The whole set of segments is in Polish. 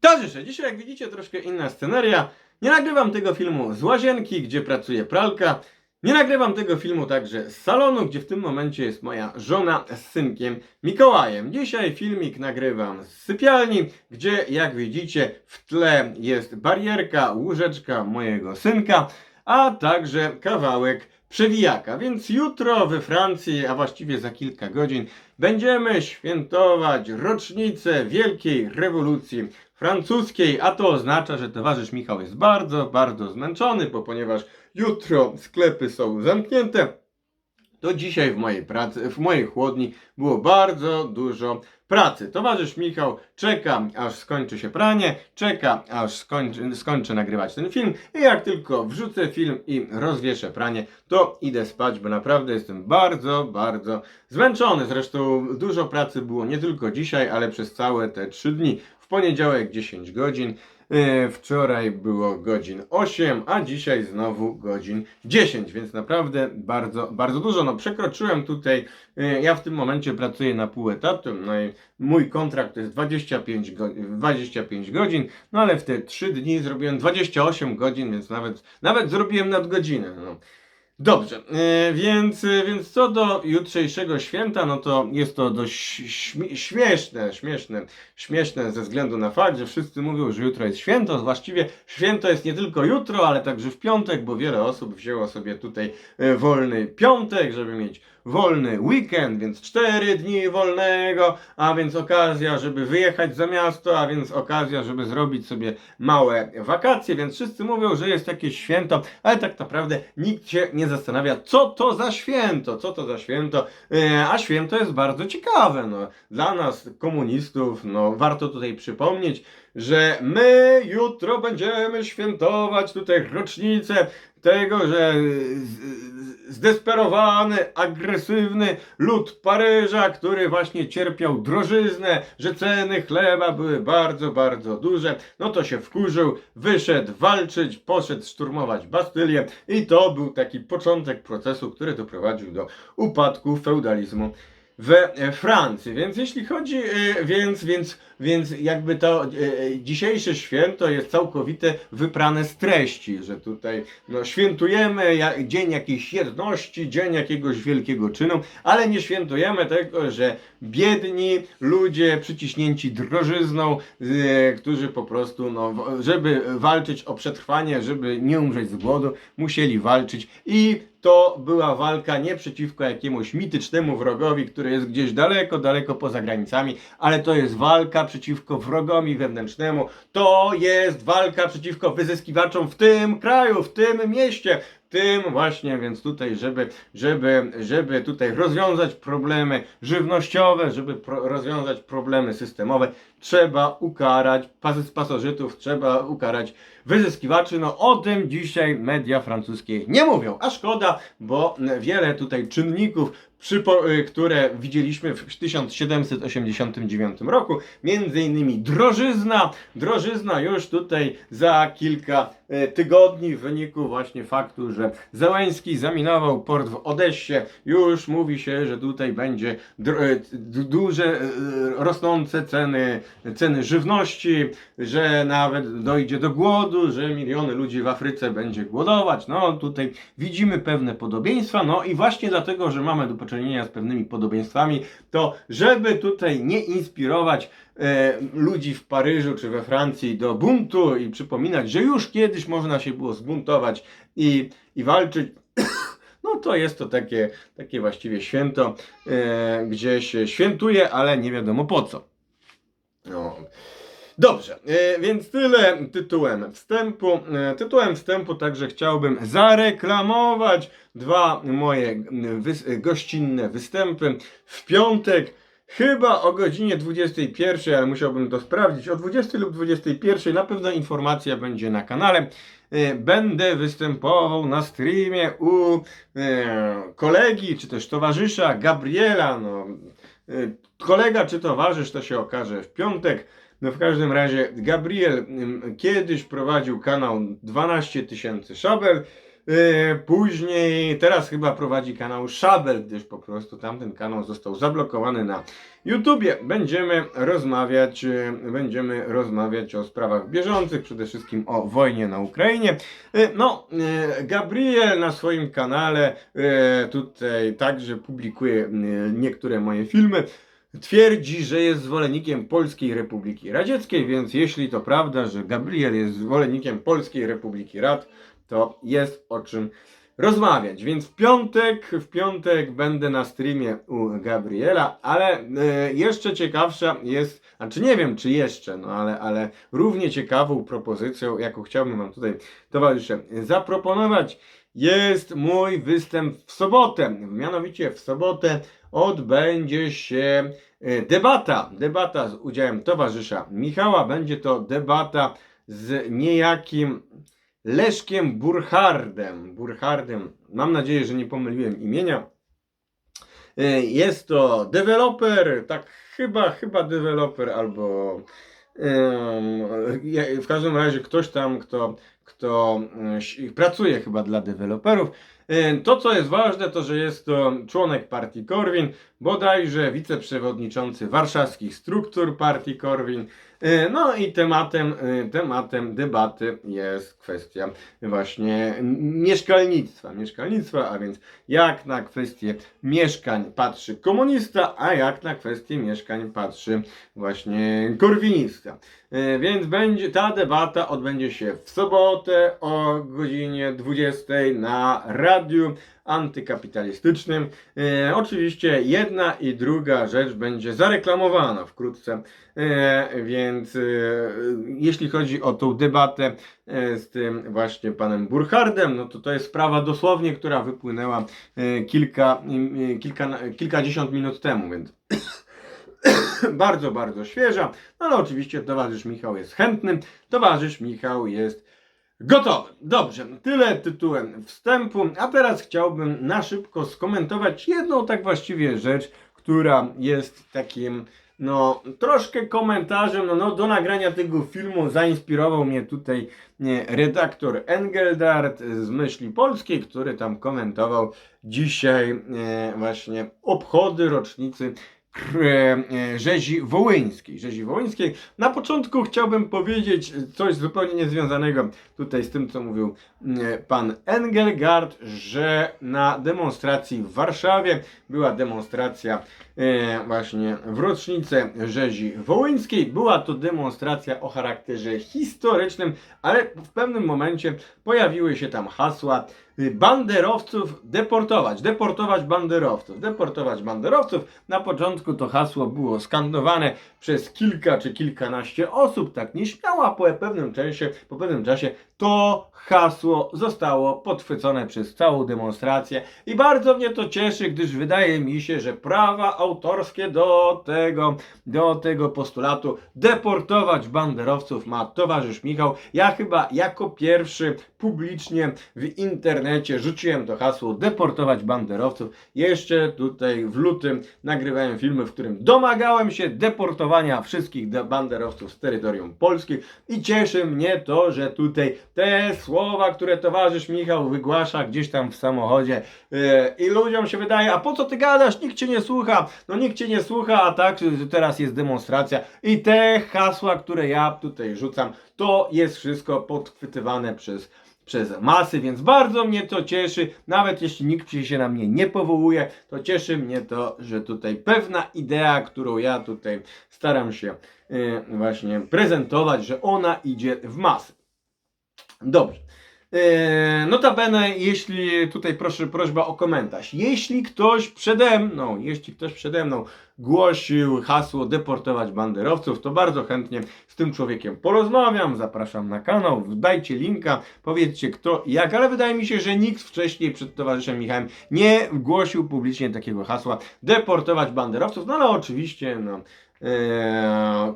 Towarzysze, dzisiaj jak widzicie troszkę inna sceneria. Nie nagrywam tego filmu z łazienki, gdzie pracuje pralka. Nie nagrywam tego filmu także z salonu, gdzie w tym momencie jest moja żona z synkiem Mikołajem. Dzisiaj filmik nagrywam z sypialni, gdzie jak widzicie w tle jest barierka, łóżeczka mojego synka, a także kawałek przewijaka. Więc jutro we Francji, a właściwie za kilka godzin, będziemy świętować rocznicę Wielkiej Rewolucji Francuskiej, a to oznacza, że towarzysz Michał jest bardzo, bardzo zmęczony, bo ponieważ jutro sklepy są zamknięte, to dzisiaj w mojej pracy, w mojej chłodni było bardzo dużo pracy. Towarzysz Michał czeka, aż skończy się pranie, czeka, aż skończy, skończę nagrywać ten film i jak tylko wrzucę film i rozwieszę pranie, to idę spać, bo naprawdę jestem bardzo, bardzo zmęczony. Zresztą dużo pracy było nie tylko dzisiaj, ale przez całe te trzy dni. W poniedziałek 10 godzin, wczoraj było godzin 8, a dzisiaj znowu godzin 10, więc naprawdę bardzo, bardzo dużo. No przekroczyłem tutaj, yy, ja w tym momencie pracuję na pół etatu, no mój kontrakt to jest 25, go, 25 godzin, no ale w te 3 dni zrobiłem 28 godzin, więc nawet, nawet zrobiłem nadgodzinę. No. Dobrze, yy, więc, yy, więc co do jutrzejszego święta, no to jest to dość śmie- śmieszne, śmieszne, śmieszne ze względu na fakt, że wszyscy mówią, że jutro jest święto. Właściwie święto jest nie tylko jutro, ale także w piątek, bo wiele osób wzięło sobie tutaj yy, wolny piątek, żeby mieć wolny weekend, więc 4 dni wolnego, a więc okazja, żeby wyjechać za miasto, a więc okazja, żeby zrobić sobie małe wakacje, więc wszyscy mówią, że jest jakieś święto, ale tak naprawdę nikt się nie zastanawia, co to za święto, co to za święto, E, a święto jest bardzo ciekawe, no. Dla nas, komunistów, no, warto tutaj przypomnieć, że my jutro będziemy świętować tutaj rocznicę tego, że zdesperowany, agresywny lud Paryża, który właśnie cierpiał drożyznę, że ceny chleba były bardzo, bardzo duże, no to się wkurzył, wyszedł walczyć, poszedł szturmować Bastylię i to był taki początek procesu, który doprowadził do upadku feudalizmu we Francji. Więc jeśli chodzi, e, więc, więc, więc jakby to e, e, dzisiejsze święto jest całkowite wyprane z treści, że tutaj no, świętujemy dzień jakiejś jedności, dzień jakiegoś wielkiego czynu, ale nie świętujemy tego, że biedni ludzie przyciśnięci drożyzną, którzy po prostu, no, żeby walczyć o przetrwanie, żeby nie umrzeć z głodu, musieli walczyć i to była walka nie przeciwko jakiemuś mitycznemu wrogowi, który jest gdzieś daleko, daleko poza granicami, ale to jest walka przeciwko wrogowi wewnętrznemu. To jest walka przeciwko wyzyskiwaczom w tym kraju, w tym mieście. Tym właśnie, więc tutaj, żeby, żeby, żeby tutaj rozwiązać problemy żywnościowe, żeby pro, rozwiązać problemy systemowe, trzeba ukarać pas, pasożytów, trzeba ukarać wyzyskiwaczy. No o tym dzisiaj media francuskie nie mówią, a szkoda, bo wiele tutaj czynników, y, które widzieliśmy w 1789 roku, między innymi drożyzna, drożyzna już tutaj za kilka e, tygodni w wyniku właśnie faktu, że Zełęński zaminował port w Odessie, już mówi się, że tutaj będzie d- duże rosnące ceny, ceny żywności, że nawet dojdzie do głodu, że miliony ludzi w Afryce będzie głodować. No tutaj widzimy pewne podobieństwa, no i właśnie dlatego, że mamy do czynienia z pewnymi podobieństwami, to żeby tutaj nie inspirować e, ludzi w Paryżu czy we Francji do buntu i przypominać, że już kiedyś można się było zbuntować i, i walczyć. No to jest to takie, takie właściwie święto, e, gdzie się świętuje, ale nie wiadomo po co. No. Dobrze, e, więc tyle tytułem wstępu. E, Tytułem wstępu także chciałbym zareklamować dwa moje gościnne występy w piątek. Chyba o godzinie 21, ale musiałbym to sprawdzić. O 20 lub 21 na pewno informacja będzie na kanale. E, Będę występował na streamie u kolegi czy też towarzysza Gabriela. No, kolega czy towarzysz to się okaże w piątek. No w każdym razie Gabriel kiedyś prowadził kanał 12 tysięcy szabel. E, Później, teraz chyba prowadzi kanał Szabel, gdyż po prostu tamten kanał został zablokowany na YouTubie. Będziemy rozmawiać, e, będziemy rozmawiać o sprawach bieżących, przede wszystkim o wojnie na Ukrainie. E, No, Gabriel na swoim kanale tutaj także publikuje niektóre moje filmy. Twierdzi, że jest zwolennikiem Polskiej Republiki Radzieckiej, więc jeśli to prawda, że Gabriel jest zwolennikiem Polskiej Republiki Rad, to jest o czym rozmawiać. Więc w piątek, w piątek będę na streamie u Gabriela, ale e, jeszcze ciekawsza jest, znaczy nie wiem czy jeszcze, no ale, ale równie ciekawą propozycją, jaką chciałbym Wam tutaj towarzysze zaproponować, jest mój występ w sobotę. Mianowicie w sobotę odbędzie się e, debata. Debata z udziałem towarzysza Michała. Będzie to debata z niejakim Leszkiem Burchardem. Burchardem. Mam nadzieję, że nie pomyliłem imienia. E, Jest to deweloper, tak chyba, chyba deweloper albo w każdym razie ktoś tam, kto, kto e, pracuje chyba dla deweloperów. E, To, co jest ważne, to, że jest to członek partii Korwin, bodajże wiceprzewodniczący warszawskich struktur partii Korwin. E, No i tematem, e, tematem debaty jest kwestia właśnie mieszkalnictwa. Mieszkalnictwa, a więc jak na kwestię mieszkań patrzy komunista, a jak na kwestię mieszkań patrzy właśnie korwinista. E, Więc będzie, ta debata odbędzie się w sobotę o godzinie 20 na radiu antykapitalistycznym. E, oczywiście jedna i druga rzecz będzie zareklamowana wkrótce, e, więc e, jeśli chodzi o tą debatę e, z tym właśnie panem Burchardem, no to to jest sprawa dosłownie, która wypłynęła e, kilka, e, kilka, kilkadziesiąt minut temu, więc bardzo, bardzo świeża, no ale oczywiście towarzysz Michał jest chętny, towarzysz Michał jest gotowy. Dobrze, tyle tytułem wstępu, a teraz chciałbym na szybko skomentować jedną tak właściwie rzecz, która jest takim no, troszkę komentarzem, no, no, do nagrania tego filmu zainspirował mnie tutaj nie, redaktor Engeldart z Myśli Polskiej, który tam komentował dzisiaj e, właśnie obchody rocznicy rzezi wołyńskiej. Rzezi wołyńskiej. Na początku chciałbym powiedzieć coś zupełnie niezwiązanego tutaj z tym, co mówił e, pan Engelgard, że na demonstracji w Warszawie była demonstracja e, właśnie w rocznicę rzezi wołyńskiej. Była to demonstracja o charakterze historycznym, ale w pewnym momencie pojawiły się tam hasła banderowców deportować, deportować banderowców, deportować banderowców. Na początku to hasło było skandowane przez kilka czy kilkanaście osób, tak nieśmiało, a po pewnym czasie, po pewnym czasie to hasło zostało podchwycone przez całą demonstrację i bardzo mnie to cieszy, gdyż wydaje mi się, że prawa autorskie do tego, do tego postulatu deportować banderowców ma towarzysz Michał. Ja chyba jako pierwszy publicznie w internecie rzuciłem to hasło deportować banderowców. Jeszcze tutaj w lutym nagrywałem filmy, w którym domagałem się deportowania wszystkich de- banderowców z terytorium Polski i cieszy mnie to, że tutaj te słowa, które towarzysz Michał wygłasza gdzieś tam w samochodzie yy, i ludziom się wydaje, a po co ty gadasz? Nikt cię nie słucha. No nikt cię nie słucha, a tak teraz jest demonstracja i te hasła, które ja tutaj rzucam, to jest wszystko podchwytywane przez przez masy, więc bardzo mnie to cieszy. Nawet jeśli nikt się na mnie nie powołuje, to cieszy mnie to, że tutaj pewna idea, którą ja tutaj staram się yy, właśnie prezentować, że ona idzie w masy. Dobrze. Eee, notabene, jeśli tutaj proszę, prośba o komentarz. Jeśli ktoś przede mną, jeśli ktoś przede mną głosił hasło deportować banderowców, to bardzo chętnie z tym człowiekiem porozmawiam, zapraszam na kanał, dajcie linka, powiedzcie kto i jak, ale wydaje mi się, że nikt wcześniej przed towarzyszem Michałem nie głosił publicznie takiego hasła deportować banderowców, no ale oczywiście, no,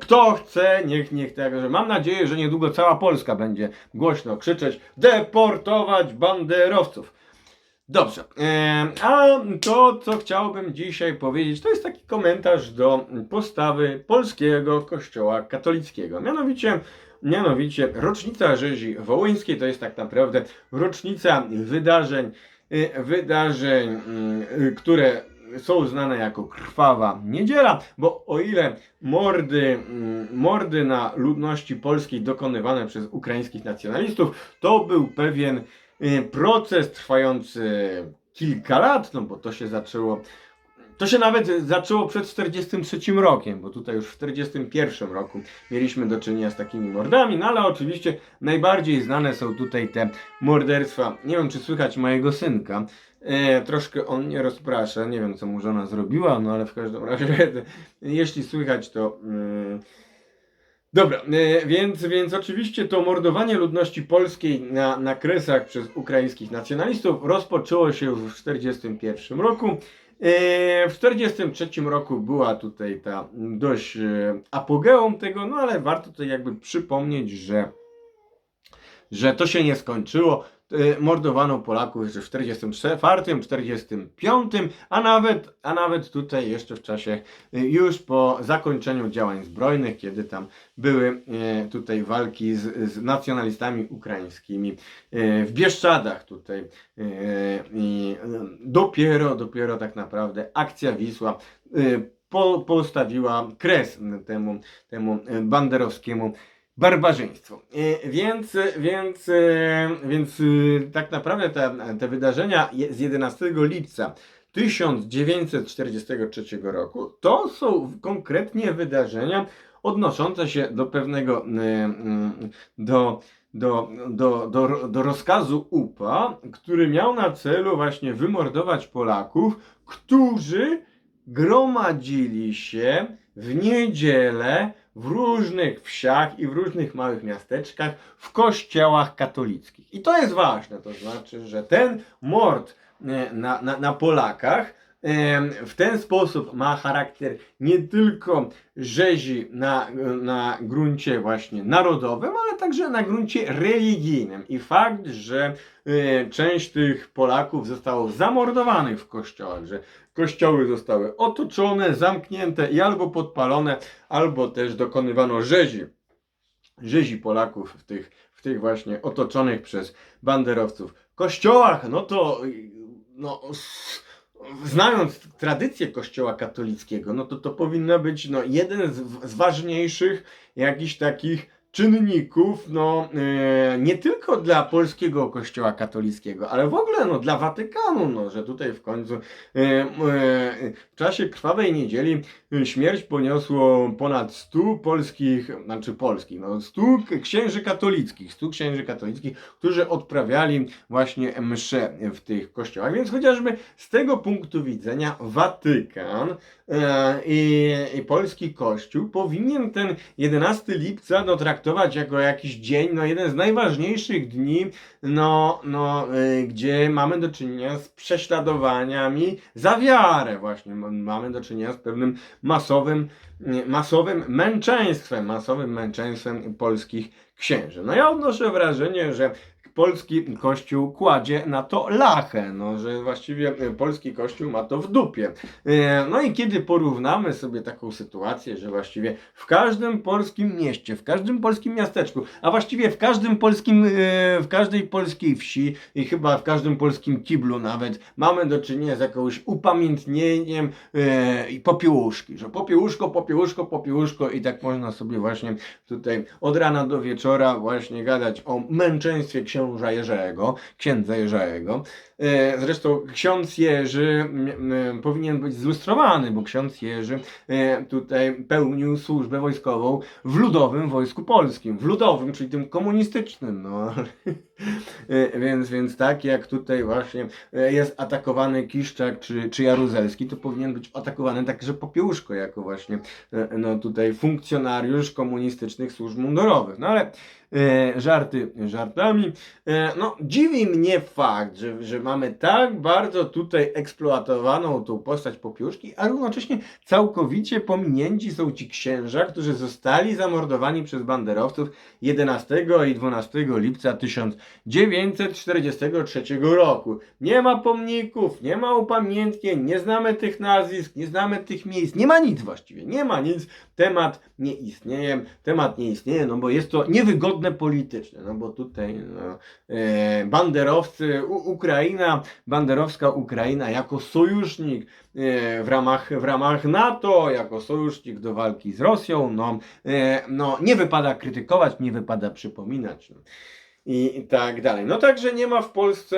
kto chce, niech, niech tego, że mam nadzieję, że niedługo cała Polska będzie głośno krzyczeć deportować banderowców. Dobrze, eee, a to, co chciałbym dzisiaj powiedzieć, to jest taki komentarz do postawy polskiego kościoła katolickiego. Mianowicie mianowicie rocznica rzezi wołyńskiej, to jest tak naprawdę rocznica wydarzeń, y, wydarzeń, y, które są znane jako krwawa niedziela, bo o ile mordy, mm, mordy na ludności polskiej dokonywane przez ukraińskich nacjonalistów, to był pewien y, proces trwający kilka lat, no bo to się zaczęło to się nawet zaczęło przed 43 rokiem, bo tutaj już w 41 roku mieliśmy do czynienia z takimi mordami, no ale oczywiście najbardziej znane są tutaj te morderstwa. Nie wiem, czy słychać mojego synka. E, troszkę on mnie rozprasza, nie wiem co mu żona zrobiła, no ale w każdym razie, jeśli słychać, to. mm, Dobra, e, więc, więc oczywiście to mordowanie ludności polskiej na, na kresach przez ukraińskich nacjonalistów rozpoczęło się w 1941 roku. E, W 1943 roku była tutaj ta dość e, apogeum tego, no ale warto tutaj jakby przypomnieć, że, że to się nie skończyło. E, Mordowano Polaków jeszcze w 1944, 1945, a nawet, a nawet tutaj jeszcze w czasie e, już po zakończeniu działań zbrojnych, kiedy tam były e, tutaj walki z, z nacjonalistami ukraińskimi w Bieszczadach tutaj i dopiero, dopiero tak naprawdę akcja Wisła po, postawiła kres temu, temu banderowskiemu barbarzyństwu. E, Więc, więc, e, więc e, tak naprawdę te, te wydarzenia z 11 lipca 1943 roku to są konkretnie wydarzenia odnoszące się do pewnego mm, do, do, do, do, do rozkazu UPA, który miał na celu właśnie wymordować Polaków, którzy gromadzili się w niedzielę w różnych wsiach i w różnych małych miasteczkach w kościołach katolickich. I to jest ważne, to znaczy, że ten mord e, na, na, na Polakach w ten sposób ma charakter nie tylko rzezi na, na gruncie właśnie narodowym, ale także na gruncie religijnym. I fakt, że e, część tych Polaków zostało zamordowanych w kościołach, że kościoły zostały otoczone, zamknięte i albo podpalone, albo też dokonywano rzezi. Rzezi Polaków w tych, w tych właśnie otoczonych przez banderowców kościołach, no to no, znając tradycję kościoła katolickiego, no to to powinno być no, jeden z, z ważniejszych jakichś takich czynników, no e, nie tylko dla polskiego kościoła katolickiego, ale w ogóle no, dla Watykanu, no, że tutaj w końcu e, e, w czasie krwawej niedzieli śmierć poniosło ponad 100 polskich, znaczy polskich, no 100 księży katolickich, 100 księży katolickich, którzy odprawiali właśnie msze w tych kościołach, więc chociażby z tego punktu widzenia Watykan i, i polski kościół powinien ten 11 lipca no, traktować jako jakiś dzień, no jeden z najważniejszych dni, no, no, y, gdzie mamy do czynienia z prześladowaniami za wiarę właśnie. Mamy do czynienia z pewnym masowym, masowym męczeństwem, masowym męczeństwem polskich księży. No ja odnoszę wrażenie, że polski kościół kładzie na to lachę, no, że właściwie y, polski kościół ma to w dupie. E, No i kiedy porównamy sobie taką sytuację, że właściwie w każdym polskim mieście, w każdym polskim miasteczku, a właściwie w każdym polskim, e, w każdej polskiej wsi i chyba w każdym polskim kiblu nawet mamy do czynienia z jakimś upamiętnieniem e, i popiełuszki, że popiełuszko, popiełuszko, popiełuszko i tak można sobie właśnie tutaj od rana do wieczora właśnie gadać o męczeństwie księża Jerzego, księdza Jerzego. E, Zresztą ksiądz Jerzy powinien być zlustrowany, bo ksiądz Jerzy e, tutaj pełnił służbę wojskową w Ludowym Wojsku Polskim. W Ludowym, czyli tym komunistycznym. No. E, więc, więc tak jak tutaj właśnie jest atakowany Kiszczak czy, czy Jaruzelski, to powinien być atakowany także Popiełuszko jako właśnie no tutaj funkcjonariusz komunistycznych służb mundurowych. No ale żarty żartami. No dziwi mnie fakt, że, że mamy mamy tak bardzo tutaj eksploatowaną tą postać Popiełuszki, a równocześnie całkowicie pominięci są ci księża, którzy zostali zamordowani przez banderowców 11 i 12 lipca 1943 roku. Nie ma pomników, nie ma upamiętnień, nie znamy tych nazwisk, nie znamy tych miejsc, nie ma nic właściwie, nie ma nic. Temat nie istnieje, temat nie istnieje, no bo jest to niewygodne politycznie, no bo tutaj no, e, banderowcy, U, Ukraina, banderowska Ukraina jako sojusznik e, w ramach, w ramach NATO, jako sojusznik do walki z Rosją, no, e, no nie wypada krytykować, nie wypada przypominać. I tak dalej. No także nie ma w Polsce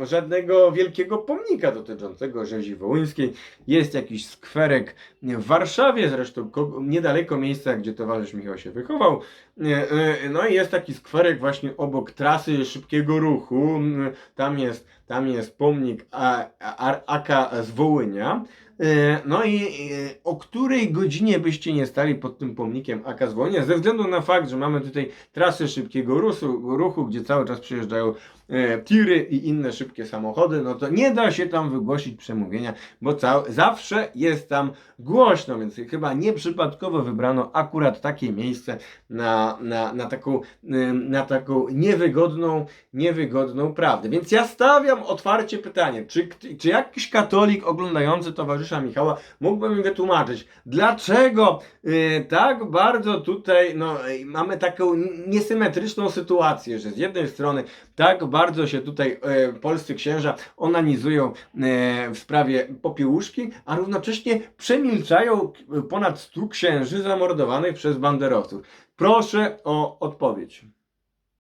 e, żadnego wielkiego pomnika dotyczącego rzezi wołyńskiej. Jest jakiś skwerek w Warszawie, zresztą ko- niedaleko miejsca, gdzie towarzysz Michał się wychował. E, e, no i jest taki skwerek właśnie obok trasy szybkiego ruchu. Mm, Tam jest, tam jest pomnik A- A- Aka z Wołynia. E, No i o której godzinie byście nie stali pod tym pomnikiem Aka z Wołynia, ze względu na fakt, że mamy tutaj trasy szybkiego ruchu, ruchu gdzie cały czas przyjeżdżają tiry i inne szybkie samochody, no to nie da się tam wygłosić przemówienia, bo cał, zawsze jest tam głośno, więc chyba nieprzypadkowo wybrano akurat takie miejsce na, na, na, taką, ym, na taką niewygodną, niewygodną prawdę. Więc ja stawiam otwarcie pytanie, czy, czy jakiś katolik oglądający towarzysza Michała mógłby mi wytłumaczyć, dlaczego y, tak bardzo tutaj no, mamy taką niesymetryczną sytuację, że z jednej strony tak bardzo się tutaj e, polscy księża onanizują e, w sprawie popiełuszki, a równocześnie przemilczają ponad 100 księży zamordowanych przez banderowców. Proszę o odpowiedź.